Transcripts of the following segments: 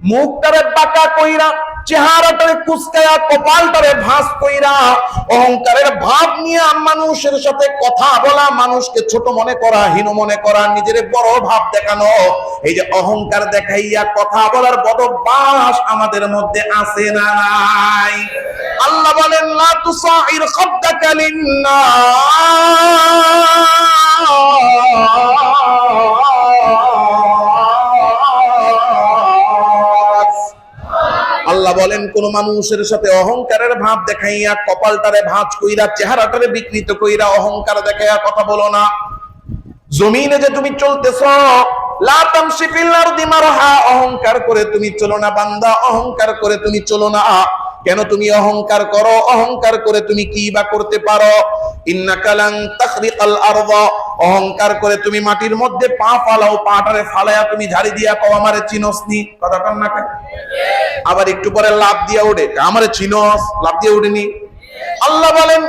মুখটারে বাঁকা কইরা চেহারাটারে কুচকায়া কপালটারে ভাঁজ কইরা, অহংকারের ভাব নিয়ে মানুষের সাথে কথা বলা, মানুষকে ছোট মনে করা, হীন মনে করা, নিজের বড় ভাব দেখানো, এই যে অহংকার দেখাইয়া কথা বলার বড় বাস আমাদের মধ্যে আছে না নাই। আল্লাহ বলেন, লা তুসাইর খাদ্দাকা লিন্নাস। আল্লাহ বলেন, কোন মানুষের সাথে অহংকারের ভাব দেখাইয়া কপালটারে ভাঁজ কইরা, চেহারাটারে বিকৃত কইরা অহংকার দেখাইয়া কথা বলো না। জমিনে যে তুমি চলতেছ অহংকার করে তুমি চলো না বান্দা, অহংকার করে তুমি চলো না। কেন তুমি অহংকার করো? অহংকার করে তুমি কি বা করতে পারো? অহংকার করে তুমি মাটির মধ্যে পা ফালাও, পাটারে ফালায়া তুমি ঝাড়ি দিয়া কও, আমারে চিনসনি। কথা কন না কেন? আবার একটু পরে লাভ দিয়ে ওঠে আমার চিনস লাভ দিয়ে উঠেনি। আল্লাহ বলেন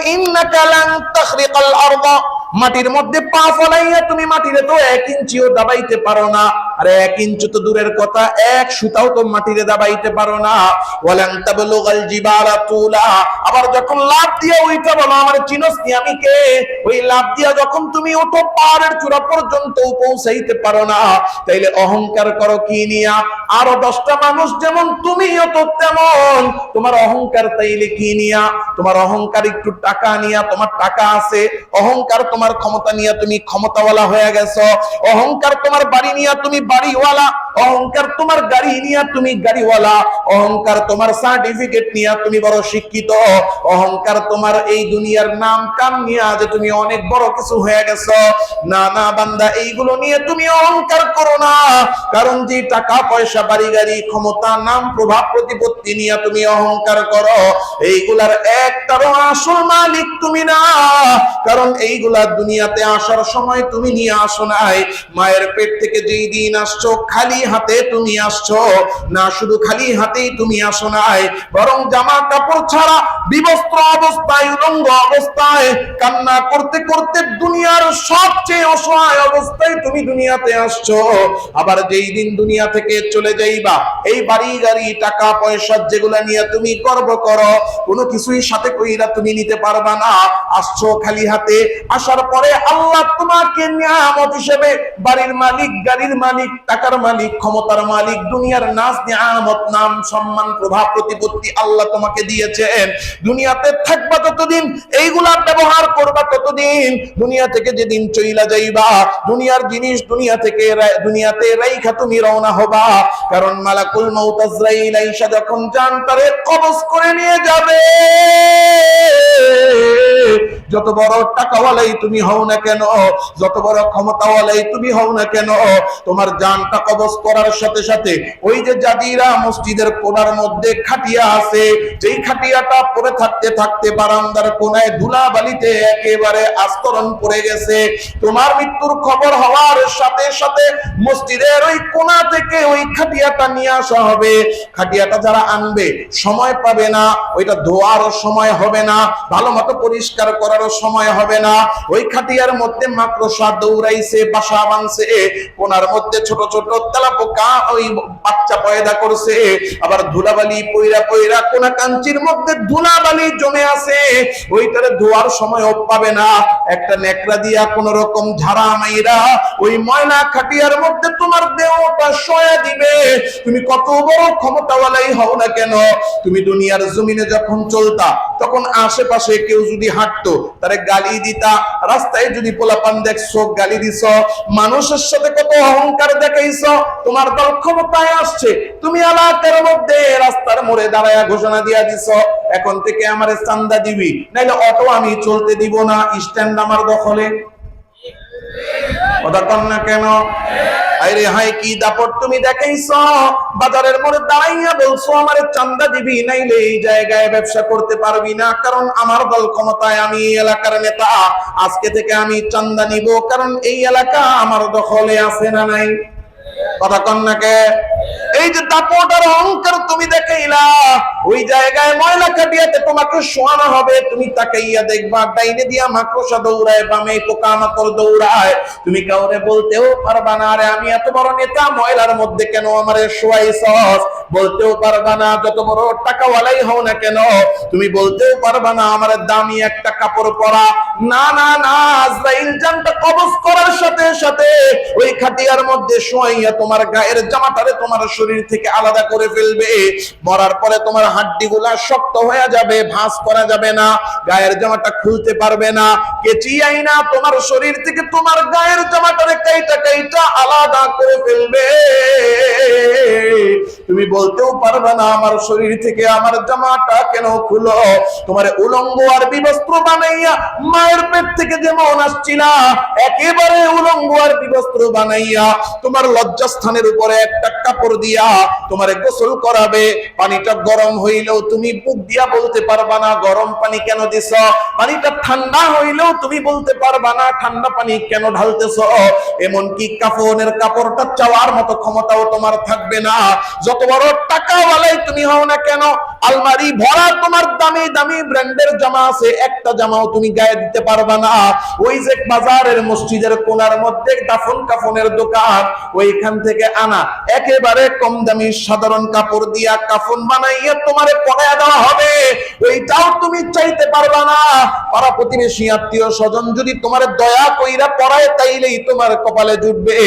মাটির মধ্যে পা ফলাইয়া তুমি মাটিরে তো এক ইঞ্চিও দাবাইতে পারো না। আরে এক ইঞ্চি তো দূরের কথা, এক সুতাও তো মাটিরে দাবাইতে পারো না। ওয়ালান তাবলুগাল জিবালা তুলা। আবার যখন লাভ দিয়া ওইটা বলো, আমার চিনস কি আমি কে? ওই লাভ দিয়া যখন তুমি ওঠো, পাহাড়ের চূড়া পর্যন্ত পৌঁছাইতে পারো না। তাইলে অহংকার করো কি নিয়া? আরও দশটা মানুষ যেমন তুমিও তো তেমন। তোমার অহংকার তাইলে কি নিয়া? তোমার অহংকার একটু টাকা নিয়া, তোমার টাকা আছে। অহংকার তোমার ক্ষমতা নিয়া তুমি ক্ষমতাওয়ালা হয়ে গেছো। অহংকার তোমার বাড়ি নিয়া তুমি বাড়িওয়ালা অহংকার তোমার গাড়ি নিয়া তুমি গাড়িওয়ালা। অহংকার তোমার সার্টিফিকেট নিয়া তুমি বড় শিক্ষিত। অহংকার তোমার এই দুনিয়ার নাম কাম নিয়া যে তুমি অনেক বড় কিছু হয়ে গেছো। না না, বান্দা, এইগুলো নিয়ে তুমি অহংকার করো না। কারণ যে টাকা, পয়সা, বাড়ি, গাড়ি, ক্ষমতা, নাম, প্রভাব, প্রতিপত্তি নিয়ে তুমি অহংকার করো। এইগুলার একটারও আসল মালিক তুমি না। কারণ এইগুলা দুনিয়াতে আসার সময় তুমি নিয়ে আসো নাই। মায়ের পেট থেকে যেই দিন আসছো, খালি হাতে তুমি আসছো। না, শুধু খালি হাতেই তুমি আসো নাই। বরং জামা কাপড় ছাড়া বিবস্ত্র অবস্থায়, উলঙ্গ অবস্থায় কান্না করতে করতে দুনিয়ার সবচেয়ে অসহায় অবস্থায় তুমি দুনিয়াতে আসছো। আবার যেই দিন দুনিয়া থেকে চলে যাইবা, এই বাড়ি, গাড়ি, টাকা, পয়সা যেগুলা নিয়ে তুমি গর্ব করো, কোনো কিছুই সাথে কইরা তুমি নিতে পারবা না। আসছো খালি হাতে, আসার পরে আল্লাহ তোমাকে নিয়ামত হিসেবে বাড়ির মালিক, গাড়ির মালিক, টাকার মালিক, ক্ষমতার মালিক, দুনিয়ার নাচ, নিয়ামত, নাম সম্মান, প্রভাব, প্রতিপত্তি আল্লাহ তোমাকে দিয়েছেন। দুনিয়াতে থাকবা ততদিন, এইগুলা ব্যবহার করবা ততদিন, দুনিয়া থেকে যেদিন চইলা যাইবা, দুনিয়ার জিনিস দুনিয়া থেকে দুনিয়াতে রাইখা তুমি রওনা হবা। কারণ মালাকুল মউত আজরাইল আইসা যখন জান তারে কবজ করে নিয়ে যাবে। যত বড় টাকাওয়ালাই তুমি হও না কেন, যত বড় ক্ষমতাওয়ালাই তুমি হও না কেন, তোমার জানটা কবজ করার সাথে সাথে ওই যে জাদিরা মসজিদের কোণার মধ্যে খাটিয়া আছে, যেই খাটিয়াটা পড়ে থাকতে থাকতে বারান্দার কোনায় ধুলা বালিতে একেবারে আস্তরণ পড়ে গেছে, তোমার মৃত্যুর খবর হওয়ার সাথে সাথে মসজিদের ওই কোণা থেকে ওই খাটিয়াটা নিয়ে আসা হবে, খাটিয়াটা যারা আনবে, সময় পাবে না, ওইটা ধোয়ারও সময় হবে না ভালো মতো পরিষ্কার করারও সময় হবে না। ওই খাটিয়ার মধ্যে মাকড়সা দৌড়াইছে, বাসা বাঁধছে। কোনার মধ্যে ছোট ছোট তেলা পোকা ওই বাচ্চা পয়দা করছে। আবার ধুলাবালি পইরা পইরা কোনা কাঞ্চির মধ্যে ধুলাবালি জমে আছে। ওইটারে ধোয়ার সময়ও পাবে না। একটা নেকড়া দিয়া কোন রকম ঝাড়া মাইরা ওই ময়লা খাটিয়ার মধ্যে তোমার দেহটা সয়া দিবে। তুমি কত বড় ক্ষমতাওয়ালাই হও না কেন? তুমি দুনিয়ার জমিনে যখন চলতা, তখন আশেপাশে কেউ যদি হাঁটতো তারে গালি দিতা। রাস্তায় যদি পোলাপান দেখছ, গালি দিছ, মানুষের সাথে কত অহংকার দেখাইছ, তোমার দল ক্ষমতায় আসছে। তুমি এলাকার মধ্যে রাস্তার মোড়ে দাঁড়ায় ঘোষণা দিয়া দিছ, এখন থেকে আমার চান্দা দিবি। নাইলে অটো আমি চলতে দিব না, স্ট্যান্ড আমার দখলে। কথা কন না কেন? আরে হায়, কি দাপট তুমি দেখাইছ? বাজারের মোড়ে দাঁড়াইয়া বলছো, আমার চান্দা দিবি, নাইলে এই জায়গায় ব্যবসা করতে পারবি না। কারণ আমার দল ক্ষমতায়, আমি এলাকার নেতা। আজকে থেকে আমি চান্দা নিব, কারণ এই এলাকা আমার দখলে আছে না নাই? কথা কন্যাকে এই যে দাপট আর অহংকার তুমি দেখাইলা, ওই জায়গায় ময়লা কাটিয়াতে তোমাকে শোয়ানো হবে। তুমি তাকাইয়া দেখবা, ডাইনে দিয়া মাকড়সা দৌড়ায়, বামে পোকা মাকড় দৌড়ায়। তুমি কাউরে বলতেও পারবা না, আরে আমি এত বড় নেতা, ময়লার মধ্যে কেন আমারে শোয়াইছস? বলতেও পারবা না, যত বড় টাকাওয়ালাই হও না কেন? তুমি বলতেও পারবা না, আমার দামি একটা কাপড় পরা। না না না, আজরাইল জানটা কবজ করার সাথে সাথে ওই খাটিয়ার মধ্যে শোয়াইয়া তোমার গায়ের জামাটারে তোমার শরীর থেকে আলাদা করে ফেলবে। মরার পরে তোমার হাড্ডিগুলা শক্ত হয়ে যাবে, ভাঁজ করা যাবে না, গায়ের জামাটা খুলতে পারবে না। কেচি আইনা তোমার শরীর থেকে তোমার গায়ের জামাটারে কাইটা কাইটা আলাদা করে ফেলবে। তুমি বলতেও পারবে না, আমার শরীর থেকে আমার জামাটা কেন খুলো? তোমার উলঙ্গ আর বিবস্ত্র বানাইয়া মায়ের পেট থেকে যেমন আসছিলা একেবারে উলঙ্গ আর বিবস্ত্র বানাইয়া তোমার লজ্জাস্থানের উপরে একটা কাপড় দিয়া তোমারে গোসল করাবে। পানিটা গরম হইলেও তুমি বুক দিয়া বলতে পারবা না, গরম পানি কেন দিছ? পানিটা ঠান্ডা হইলেও তুমি বলতে পারবা না, ঠান্ডা পানি কেন ঢালতেছ? এমনকি কাফনের কাপড়টা চাওয়ার মতো ক্ষমতাও তোমার থাকবে না। যত বড় টাকাওয়ালাই তুমি হও না কেন, আলমারি ভরা তোমার দামি দামি ব্র্যান্ডের জামা আছে, একটা জামাও তুমি গায়ে দিতে পারবা না। ওই যে বাজারের মসজিদের কোনার মধ্যে দাফন কাফনের দোকান, ওইখান থেকে আনা। একেবারে কম দামি সাধারণ কাপড় দিয়া কাফন বানাইয়া তোমারে পরায়া দেওয়া তুমি চাইতে পারবা না। পাড়া প্রতিবেশী, আত্মীয় স্বজন, যদি তোমার দয়া কইরা পরায় তাইলেই তোমার কপালে জুটবে।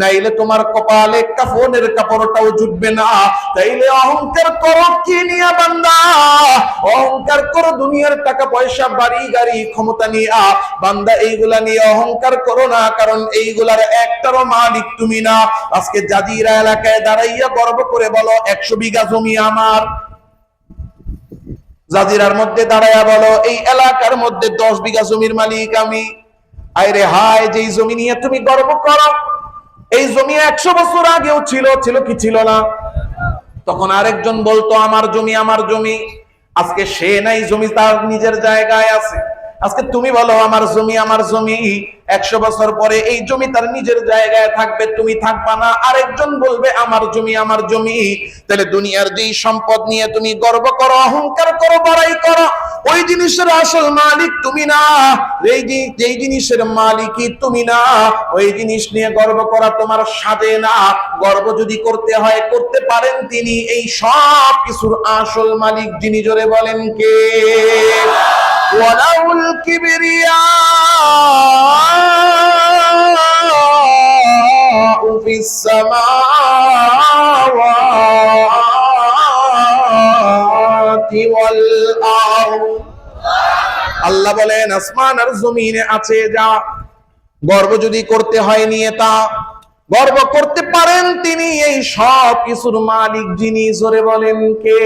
নাইলে তোমার কপালে কাফনের কাপড়টাও জুটবে না। তাইলে অহংকার করো কি নিয়া বান্দা? অহংকার করো দুনিয়ার টাকা পয়সা, বাড়ি, গাড়ি, ক্ষমতা নিয়ে। বান্দা, এইগুলা নিয়ে অহংকার করো না, কারণ এইগুলার একটারও মালিক তুমি না। আজকে জাজিরা এলাকায় দাঁড়াইয়া গর্ব করে বলো, একশো বিঘা জমি আমার। জাজিরার মধ্যে দাঁড়াইয়া বলো, এই এলাকার মধ্যে দশ বিঘা জমির মালিক আমি। আইরে হায় যে জমি নিয়ে তুমি গর্ব করো, এই জমি একশো বছর আগেও ছিল ছিল কি ছিল না? তখন আরেকজন বলতো, আমার জমি আমার জমি। আজকে সে নাই, জমি তার নিজের জায়গায় আছে। আজকে তুমি বলো, আমার জমি আমার জমি। একশো বছর পরে এই জমি তার নিজের জায়গায় থাকবে, তুমি থাকবা না। আরেকজন বলবে, আমার জমি আমার জমি। তাহলে দুনিয়ার যেই সম্পদ নিয়ে তুমি গর্ব করো, অহংকার করো, বড়াই করো, ওই জিনিসের আসল মালিক তুমি না। এই যেই জিনিসের মালিকই তুমি না। ওই জিনিস নিয়ে গর্ব করা তোমার সাধে না। গর্ব যদি করতে হয়, করতে পারেন তিনি। এই সব কিছুর আসল মালিক যিনি জোরে বলেন কে? وله الكبرياء في السماوات والأرض আল্লাহ বলেন আসমান আর জমিনে আছে যা গর্ব যদি করতে হয় নিয়ে তা গর্ব করতে পারেন তিনি এই সব কিছুর মালিক যিনি জোরে বলেন কে